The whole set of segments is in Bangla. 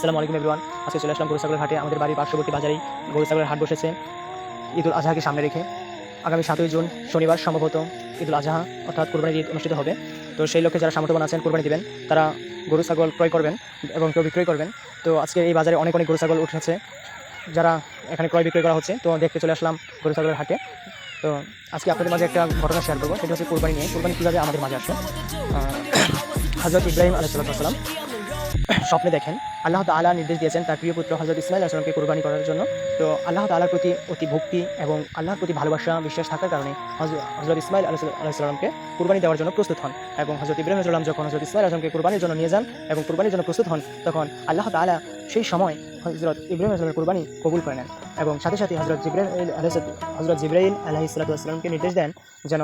আসসালামু আলাইকুম এভরিওয়ান আজকে চলে আসলাম গরু ছাগলের হাটে। আমাদের বাড়ির পার্শ্ববর্তী বাজারেই গরু ছাগলের হাট বসেছে। ঈদুল আজহাকে সামনে রেখে আগামী সাতই জুন শনিবার সম্ভবত ঈদুল আজহা, অর্থাৎ কোরবানির ঈদ অনুষ্ঠিত হবে। তো সেই লক্ষ্যে যারা সামর্থ্যবান আছেন, কোরবানি দেবেন, তারা গরু ছাগল ক্রয় করবেন এবং কেউ বিক্রয় করবেন। তো আজকে এই বাজারে অনেক অনেক গরু ছাগল উঠেছে, যারা এখানে ক্রয় বিক্রয় করা হচ্ছে। তো দেখতে চলে আসলাম গরু ছাগলের হাটে। তো আজকে আপনাদের মাঝে একটা ঘটনা শেয়ার করব। সেটা হচ্ছে কোরবানি নিয়ে। কোরবানি কীভাবে আমাদের মাঝে আসে? হজরত ইব্রাহিম আলাইসাল্লাম স্বপ্নে দেখেন আল্লাহ তাআলা নির্দেশ দিয়েছেন তার প্রিয় পুত্র হজরত ইসমাইল আসলামকে কোরবানি করার জন্য। তো আল্লাহ তাআলার প্রতি অতি ভক্তি এবং আল্লাহর প্রতি ভালোবাসা, বিশ্বাস থাকার কারণে হজরত ইসমাইল আলাইসাল্লামকে কোরবানি দেওয়ার জন্য প্রস্তুত হন এবং হজরত ইব্রাহিম আলাইসাল্লাম যখন হজরত ইসমাইল আসলামকে কোরবানির জন্য নিয়ে যান এবং কোরবানির জন্য প্রস্তুত হন, তখন আল্লাহ তাআলা সেই সময় হজরত ইব্রাহিম আসলামের কোরবানি কবুল করে নেন এবং সাথে সাথে হজরত আলাইহিস হজরত জিব্রাইল আলাহিসাল্লামকে নির্দেশ দেন যেন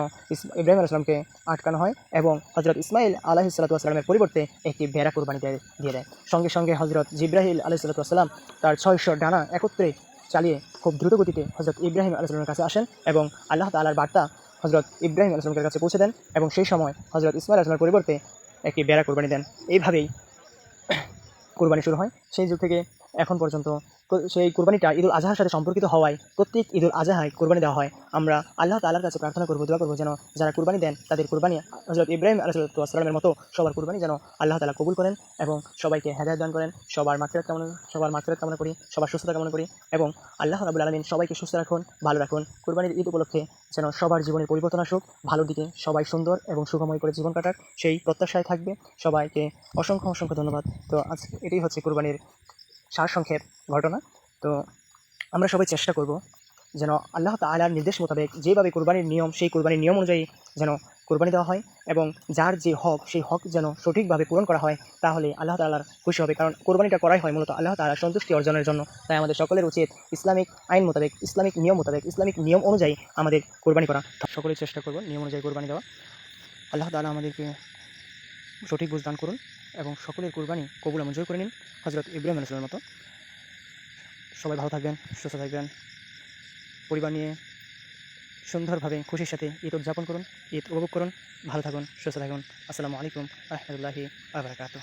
ইব্রাহিম আলাইসলামকে আটকানো হয় এবং হজরত ইসমাইল আলাহিসাল্লামের পরিবর্তে একটি ভেড়া কোরবানি দিয়ে দেয়। সঙ্গে সঙ্গে হজরত জিব্রাহিল আলাইসাল্লাম তার ছয়শো ডানা একত্রে চালিয়ে খুব দ্রুত গতিতে হজরত ইব্রাহিম আলাইসালামের কাছে আসেন এবং আল্লাহ তালার বার্তা হজরত ইব্রাহিম আলাইসলামের কাছে পৌঁছে দেন এবং সেই সময় হজরত ইসমাইল আসলামের পরিবর্তে একটি বেড়া কোরবানি দেন। এইভাবেই কোরবানি শুরু হয়। সেই যুগ থেকে এখন পর্যন্ত। সেই কোরবানিটা ঈদুল আজহার সাথে সম্পর্কিত হওয়ায় প্রত্যেক ঈদুল আজহায় কোরবানি দেওয়া হয়। আমরা আল্লাহ তাআলার কাছে প্রার্থনা করব, দোয়া করব যেন যারা কোরবানি দেন, তাদের কোরবানি হজরত ইব্রাহিম আলাইসালামের মতো সবার কোরবানি যেন আল্লাহ তাআলা কবুল করেন এবং সবাইকে হেদায়ত দান করেন। সবার মাত্রাত কামনা, সবার মাত্রাত কামনা করি, সবার সুস্থতা কামনা করি এবং আল্লাহ রাবুল আলমিন সবাইকে সুস্থ রাখুন, ভালো রাখুন। কোরবানির ঈদ উপলক্ষে যেন সবার জীবনের পরিবর্তন আসুক, ভালোর দিকে সবাই সুন্দর এবং সুখময় করে জীবন কাটাক, সেই প্রত্যাশায় থাকবে। সবাইকে অসংখ্য অসংখ্য ধন্যবাদ। তো আজ এটাই হচ্ছে কোরবানির সারসংক্ষেপ ঘটনা। তো আমরা সবাই চেষ্টা করব যেন আল্লাহ তাআলার নির্দেশ মোতাবেক যেভাবে কোরবানির নিয়ম, সেই কোরবানির নিয়ম অনুযায়ী যেন কোরবানি দেওয়া হয় এবং যার যে হক, সেই হক যেন সঠিকভাবে পূরণ করা হয়, তাহলে আল্লাহ তাআলার খুশি হবে। কারণ কোরবানিটা করাই হয় মূলত আল্লাহ তাআলার সন্তুষ্টি অর্জনের জন্য। তাই আমাদের সকলের উচিত ইসলামিক আইন মোতাবেক, ইসলামিক নিয়ম মোতাবেক, ইসলামিক নিয়ম অনুযায়ী আমাদের কোরবানি করা। সকলেই চেষ্টা করব নিয়ম অনুযায়ী কোরবানি দেওয়া। আল্লাহ তাআলা আমাদেরকে সঠিক বুঝদান করুন। এবং সকলের কোরবানি কবুল মঞ্জুর করে নিন হজরত ইব্রাহিম আলাইসলামের মতো। সবাই ভালো থাকবেন, সুস্থ থাকবেন। পরিবার নিয়ে সুন্দরভাবে খুশির সাথে ঈদ উদযাপন করুন, ঈদ উপভোগ করুন, ভালো থাকুন, সুস্থ থাকুন। আসসালামু আলাইকুম রহমতুল্লাহি আবরাকাত